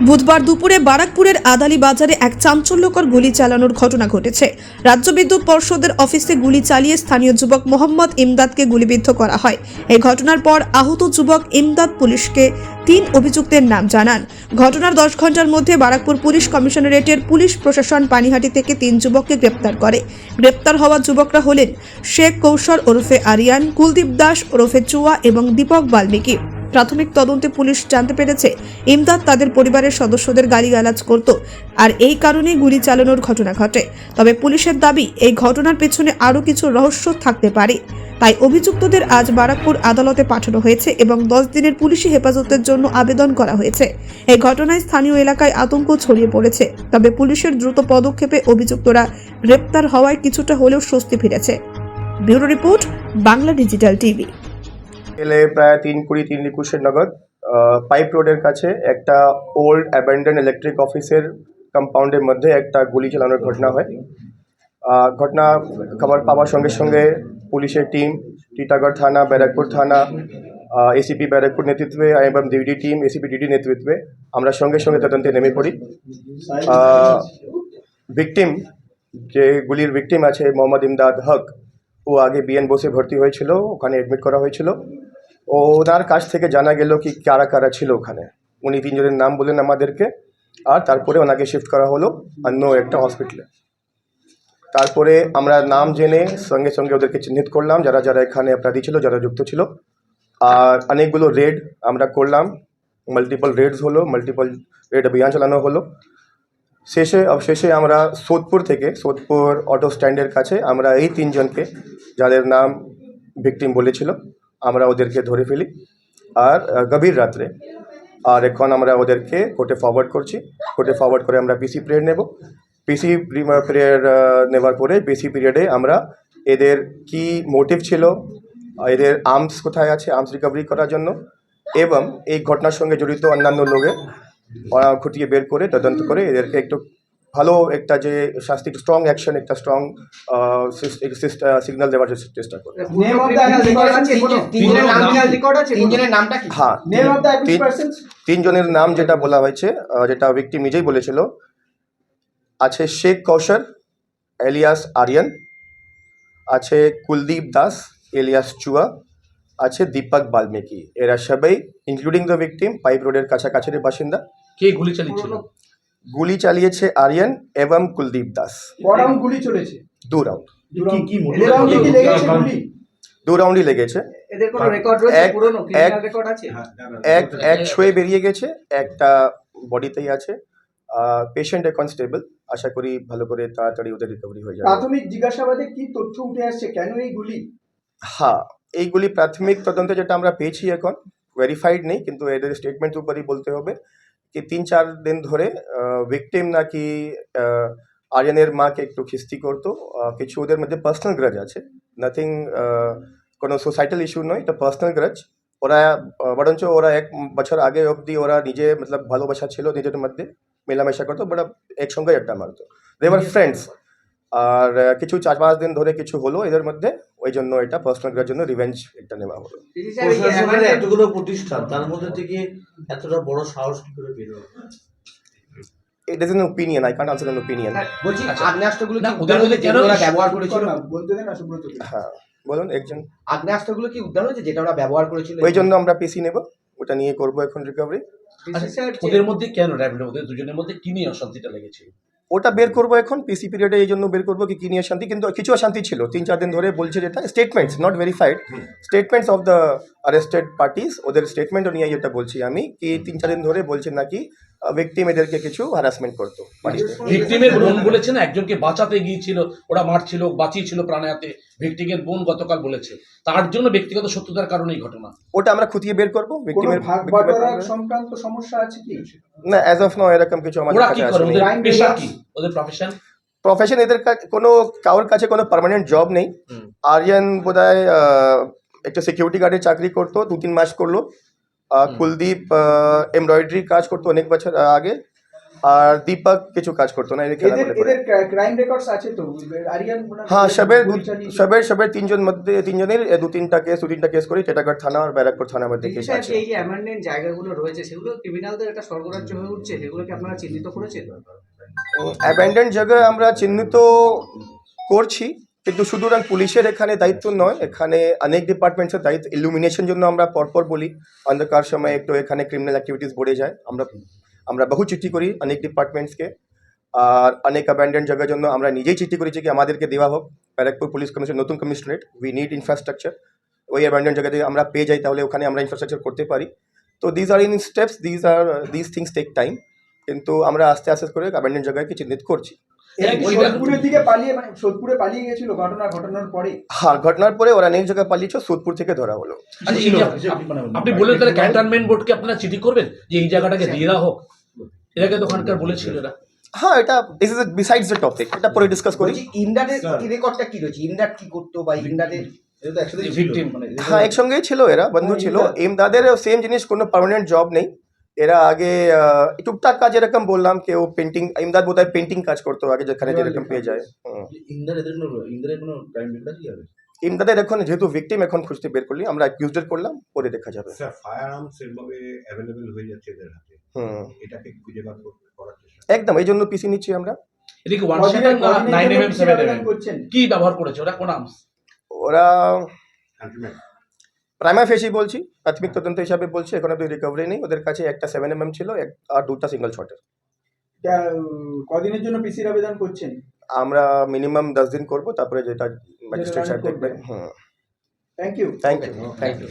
বুধবার দুপুরে বারাকপুরের আদালি বাজারে এক চাঞ্চল্যকর গুলি চালানোর ঘটনা ঘটেছে। রাজ্য বিদ্যুৎ পর্ষদের অফিসে গুলি চালিয়ে স্থানীয় যুবক মোহাম্মদ ইমদাদকে গুলিবিদ্ধ করা হয়। এই ঘটনার পর আহত যুবক ইমদাদ পুলিশকে তিন অভিযুক্তের নাম জানান। ঘটনার দশ ঘণ্টার মধ্যে বারাকপুর পুলিশ কমিশনারেটের পুলিশ প্রশাসন পানিহাটি থেকে তিন যুবককে গ্রেপ্তার করে। গ্রেপ্তার হওয়া যুবকরা হলেন শেখ কৌশল ওরফে আরিয়ান, কুলদীপ দাস ওরফে চুয়া এবং দীপক বাল্মীকি। প্রাথমিক তদন্তে পুলিশ জানতে পেরেছে, ইমদাদ তাদের পরিবারের সদস্যদের গালিগালাজ করত আর এই কারণেই গুলি চালানোর ঘটনা ঘটে। তবে পুলিশের দাবি, এই ঘটনার পেছনে আরও কিছু রহস্য থাকতে পারে। তাই অভিযুক্তদের আজ বারাকপুর আদালতে পাঠানো হয়েছে এবং দশ দিনের পুলিশি হেফাজতের জন্য আবেদন করা হয়েছে। এই ঘটনায় স্থানীয় এলাকায় আতঙ্ক ছড়িয়ে পড়েছে। তবে পুলিশের দ্রুত পদক্ষেপে অভিযুক্তরা গ্রেপ্তার হওয়ায় কিছুটা হলেও স্বস্তি ফিরেছে। Bureau report, Bangla digital TV. এলে প্রায় তিন কুড়ি, তিন একুশের নগদ পাইপ রোডের কাছে একটা ওল্ড অ্যাবেন্ডেন ইলেকট্রিক অফিসের কম্পাউন্ডের মধ্যে একটা গুলি চালানোর ঘটনা হয়। ঘটনা খবর পাওয়ার সঙ্গে সঙ্গে পুলিশের টিম টিটাগড় থানা, ব্যারাকপুর থানা এসিপি ব্যারাকপুর নেতৃত্বে এবং ডিডি টিম এসিপি ডিডি নেতৃত্বে আমরা সঙ্গে সঙ্গে তদন্তে নেমে পড়ি। ভিকটিম যে গুলির ভিকটিম আছে, মোহাম্মদ ইমদাদ হক, ও আগে বিএন বোসে ভর্তি হয়েছিল, ওখানে অ্যাডমিট করা হয়েছিল। ও ওনার কাছ থেকে জানা গেল কি কারা কারা ছিল ওখানে। উনি তিনজনের নাম বললেন আমাদেরকে, আর তারপরে ওনাকে শিফট করা হলো অন্য একটা হসপিটালে তারপরে আমরা নাম জেনে সঙ্গে সঙ্গে ওদেরকে চিহ্নিত করলাম, যারা যারা এখানে অপরাধী ছিল, যারা যুক্ত ছিল। আর অনেকগুলো রেড আমরা করলাম মাল্টিপল রেডস হলো মাল্টিপল রেড অভিযান চালানো হলো। শেষে, অবশেষে আমরা সোদপুর থেকে, সোদপুর অটো স্ট্যান্ডের কাছে আমরা এই তিনজনকে, যাদের নাম ভিকটিম বলেছিল আমরা ওদেরকে ধরে ফেলি। আর গভীর রাত্রে। আর এখন আমরা ওদেরকে কোর্টে ফরওয়ার্ড করছি। কোর্টে ফরওয়ার্ড করে আমরা পিসি পিরিয়ড নেব। পিসি পিরিয়ড নেওয়ার পরে পিসি পিরিয়ডে আমরা এদের কি মোটিভ ছিল, এদের আর্মস কোথায় আছে আর্মস রিকভারি করার জন্য এবং এই ঘটনার সঙ্গে জড়িত অন্যান্য লোকের খুঁটিয়ে বের করে তদন্ত করে এদেরকে একটু ভালো একটা যে শাস্তি স্ট্রং অ্যাকশন একটা স্ট্রং সিগন্যাল দেওয়ার চেষ্টা করে। হ্যাঁ? তিনজনের নাম যেটা বলা হয়েছে যেটা ব্যক্তি নিজেই বলেছিল আছে শেখ কৌশল এলিয়াস আরিয়ান আছে কুলদীপ দাস এলিয়াস চুয়া আছে দীপক বাল্মীকি। এরা সবাই ইনক্লুডিং দ্য ভিকটিম পাইপ রোডের কাছাকাছির বাসিন্দা। কে গুলি চালিয়েছিল? গুলি চালিয়েছে আরিয়ান এবং কুলদীপ দাস। round গুলি চলেছে? দু রাউন্ড কি কি দু কি লেগেছে গুলি? দু রাউন্ডই লেগেছে। এদের কোনো record রয়েছে? এক- পুরনো এক- criminal আছে? এক এক ছুঁয়ে বেরিয়ে গেছে একটা বডিতেই আছে। পেশেন্ট এখন স্টেবল আশা করি ভালো করে তাড়াতাড়ি ওদের রিকভারি হয়ে যাবে। প্রাথমিক জিজ্ঞাসাবাদে কি তথ্য উঠে আসছে? কেন এই গুলি? হ্যাঁ এইগুলি প্রাথমিক তদন্তে যেটা আমরা পেয়েছি এখন ভেরিফাইড নেই কিন্তু এদের স্টেটমেন্ট উপরই বলতে হবে। কি তিন চার দিন ধরে ভিকটিম নাকি আর্যনের মাকে একটু খিস্তি করতো। কিছু ওদের মধ্যে পার্সোনাল গ্রাজ আছে। নাথিং কোনো সোসাইটাল ইস্যু নয়, এটা পার্সোনাল গ্রাজ ওরা বরঞ্চ ওরা এক বছর আগে অবধি ওরা নিজে মতলব ভালোবাসা ছিল নিজেদের মধ্যে, মেলামেশা করতো বাট একসঙ্গে আড্ডা মারতো। দেওয়ার ফ্রেন্ডস আর কিছু চার পাঁচ দিন ধরে কিছু হলো এদের মধ্যে ওই জন্য এটা পার্সোনাল গ্রার জন্য রিভেঞ্জ এটা নেওয়া হলো। এতগুলো প্রতিষ্ঠান তার মধ্যে থেকে এতটা বড় সাহস কি করে বের? It is an opinion I can't answer an opinion বলছি আচ্ছা। আগ্নেয়াস্ত্রগুলো কি উদ্ধার হয়েছে কেন- ওরা ব্যবহার করেছিল? করো বলতে দেন না সুব্রত হ্যাঁ বলুন একজন। আগ্নেয়াস্ত্রগুলো কি উদ্ধার হয়েছে যেটা ওরা ব্যবহার করেছিল? ওই জন্য আমরা পিসি নেব ওটা নিয়ে করব এখন রিকভারি আচ্ছা, ওদের মধ্যে কেন র্যাপিড ওদের দুজনের মধ্যে কি নিয়ে অশান্তিটা লেগেছে? ওটা বের করব এখন পিসি পিরিয়ডে এই জন্য বের করব কি কী নিয়ে শান্তি? কিন্তু কিছু অশান্তি ছিল তিন চার দিন ধরে বলছে যেটা statements not verified statements of the arrested parties ওদের স্টেটমেন্টও নিয়ে যেটা বলছি আমি কি তিন চার দিন ধরে বলছে নাকি ভিকটিম এদেরকে কিছু হ্যারাসমেন্ট করতো। ভিকটিমের বোন বলেছে না একজনকে বাঁচাতে গিয়েছিল ওরা মারছিল বাঁচিয়েছিল প্রাণে হাতে ভিকটিমের বোন গতকাল বলেছে। তার জন্য ব্যক্তিগত সত্যতার কারণে এই ঘটনা। ওটা আমরা খুঁটিয়ে বের করব কোনো ভিকটিমের সংক্রান্ত সমস্যা আছে কি? না অ্যাজ অফ নাও এরকম কিছু আমাদের ওরা কি করে? ওদের পেশা কি? ওদের প্রফেশন প্রফেশন এদের কাছে কোনো কারোর কাছে কোনো পার্মানেন্ট জব নেই। আরিয়ান বোধহয় আহ, একটা সিকিউরিটি গার্ডে চাকরি করতো দু তিন মাস করল। কুলদীপ এমব্রয়ডারি কাজ করতো অনেক বছর আগে আর দীপক কিছু কাজ করতো না এদের ক্রাইম রেকর্ডস আছে তো? আরিয়ান হ্যাঁ সবের সবের সবের তিনজন মধ্যে তিনজনের দু তিনটা কেস দু তিনটা কেস করে টেটাগড় থানা আর ব্যারাকপুর থানার মধ্যে কেস আছে। এই যে অ্যামেন্ডমেন্ট জায়গাগুলো রয়েছে সেগুলো ক্রিমিনালদের একটা স্বর্গরাজ্য হয়ে উঠছে সেগুলোকে আপনারা চিহ্নিত করেছেন? অ্যাবেন্ডেন্ট জায়গায় আমরা চিহ্নিত করছি কিন্তু সুতরাং পুলিশের এখানে দায়িত্ব নয়। এখানে অনেক ডিপার্টমেন্টসের দায়িত্ব ইলুমিনেশন জন্য আমরা পরপর বলি। অন্ধকার সময় একটু এখানে ক্রিমিনাল অ্যাক্টিভিটিস বেড়ে যায়। আমরা আমরা বহু চিঠি করি অনেক ডিপার্টমেন্টসকে আর অনেক অ্যাবেন্ডেন্ট জায়গার জন্য আমরা নিজেই চিঠি করেছি কি আমাদেরকে দেওয়া হোক। ব্যারাকপুর পুলিশ কমিশন নতুন কমিশনারেট উই নিড ইনফ্রাস্ট্রাকচার ওই অ্যাবেন্ডেন্ট জায়গাতে আমরা পেয়ে যাই, তাহলে ওখানে আমরা ইনফ্রাস্ট্রাকচার করতে পারি। তো these are in steps these are these things take time কিন্তু আমরা আস্তে আস্তে করে অ্যাবেন্ডেন্ট জায়গাকে চিহ্নিত করছি। মানে ঘটনার পরে? হ্যাঁ ওরা অনেক জায়গায় পালিয়েছে সোদপুর থেকে ধরা হলো। আচ্ছা, এই যে আপ- আপনি বললেন তাহলে ক্যান্টনমেন্ট বোর্ডকে আপনারা চিঠি করবেন? যে এই জায়গাটাকে দিয়ে দেওয়া হোক। এর তো ওখানকার বলেছিল এরা। হ্যাঁ এটা this is besides the topic এটা পরে ডিসকাস করি। ইমদাদের কি রেকর্ডটা কি রয়েছে? ইমদাদ কি করতো বা ইমদাদের হ্যাঁ একসঙ্গেই ছিল এরা বন্ধু ছিল। ইমদাদ। এমদাদের সেম জিনিস কোনো পার্মানেন্ট জব নেই। এরা আগে টুকটাক কাজ এরকম বললাম কেউ পেন্টিং ইমদাদ বোধহয় পেন্টিং কাজ করতো আগে যেখানে যেরকম পেয়ে যায়। ইমদাদের এখন যেহেতু ভিকটিম এখন খুঁজতে বের করলি আমরা অ্যাকিউজড করলাম পরে দেখা যাবে। স্যার ফায়ার আর্মস সেভাবে অ্যাভেলেবেল হয়ে যাচ্ছে এদের হাতে? হুম। এটাকে খুঁজে বার করার চেষ্টা একদম এই জন্য পিসি নিচ্ছি আমরা। এদিকে ওয়ান কি ব্যবহার করেছে? ওরা কোন আর্মস ওরা কান্ট্রিম্যান প্রাইমা ফেসি বলছি প্রাথমিক তদন্ত হিসাবে বলছি এখন অব্দি রিকভারি নেই। ওদের কাছে একটা সেভেন এম এম ছিল এক- আর দুটা সিঙ্গল শটের কদিনের জন্য পিসির আবেদন করছেন? আমরা মিনিমাম দশ দিন করব তারপরে যেটা ম্যাজিস্ট্রেট সাহেব করবেন। দেখবেন। হুম। Thank you thank you thank you